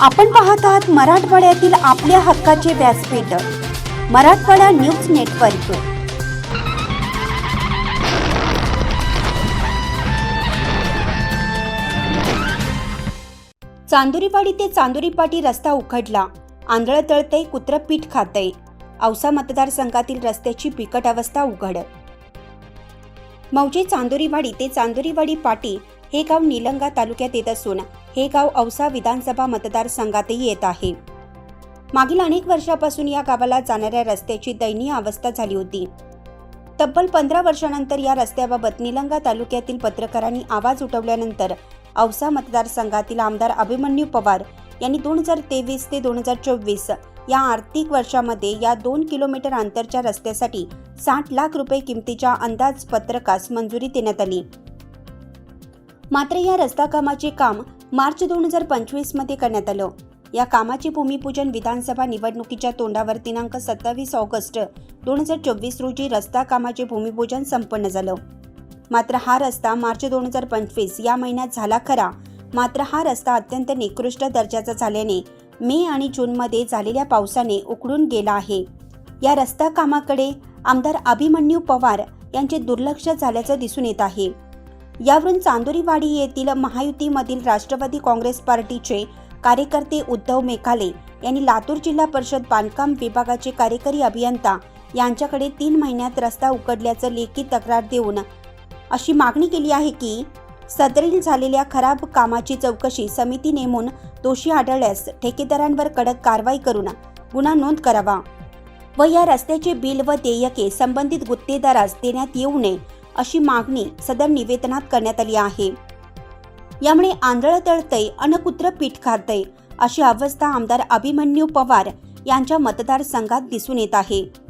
आपण पाहत आहात मराठवाड्यातील आपल्या हक्काचे व्यासपीठ मराठवाडा न्यूज नेटवर्क. चांदुरीवाडी ते चांदुरीपाटी रस्ता उखडला. आंधळ तळतय कुत्र पीठ खातय. औसा मतदारसंघातील रस्त्याची बिकट अवस्था उघड. मौजे चांदुरीवाडी ते चांदुरीवाडी पाटी हे गाव निलंगा तालुक्यात येत असून हे गाव औसा विधानसभा मतदारसंघातही येत आहे. मागील अनेक वर्षापासून या गावाला जाणाऱ्या रस्त्याची दयनीय अवस्था झाली होती. तब्बल पंधरा वर्षानंतर या रस्त्याबाबत निलंगा तालुक्यातील पत्रकारांनी आवाज उठवल्यानंतर औसा मतदारसंघातील आमदार अभिमन्यू पवार यांनी दोन हजार तेवीस ते दोन हजार चोवीस या आर्थिक वर्षामध्ये या दोन किलोमीटर अंतरच्या रस्त्यासाठी साठ लाख रुपये किमतीच्या अंदाजपत्रकास मंजुरी देण्यात आली. मात्र या रस्ता कामाचे काम मार्च दोन हजार पंचवीसमध्ये करण्यात आलं. या कामाचे भूमिपूजन विधानसभा निवडणुकीच्या तोंडावर दिनांक सत्तावीस ऑगस्ट दोन हजार चोवीस रोजी रस्ता कामाचे भूमिपूजन संपन्न झालं. मात्र हा रस्ता मार्च दोन हजार पंचवीस या महिन्यात झाला खरा. मात्र हा रस्ता अत्यंत निकृष्ट दर्जाचा झाल्याने मे आणि जूनमध्ये झालेल्या पावसाने उकडून गेला आहे. या रस्ता कामाकडे आमदार अभिमन्यू पवार यांचे दुर्लक्ष झाल्याचं दिसून येत आहे. यावरून चांदोरीवाडी येथील महायुतीमधील राष्ट्रवादी काँग्रेस पार्टीचे कार्यकर्ते उद्धव मेकाले यांनी लातूर जिल्हा परिषद बांधकाम विभागाचे कार्यकारी अभियंता यांच्याकडे तीन महिन्यात रस्ता उकडल्याचं लेखी तक्रार देऊन अशी मागणी केली आहे की सदरील झालेल्या खराब कामाची चौकशी समिती नेमून दोषी आढळल्यास ठेकेदारांवर कडक कारवाई करून गुन्हा नोंद करावा व या रस्त्याचे बिल व देयके संबंधित गुत्तेदारास देण्यात येऊ नये. अशी मागणी सदर निवेदनात करण्यात आली आहे. यामुळे आंधळ तळतय अन कुत्र पीठ खातय अशी अवस्था आमदार अभिमन्यू पवार यांच्या मतदारसंघात दिसून येत आहे.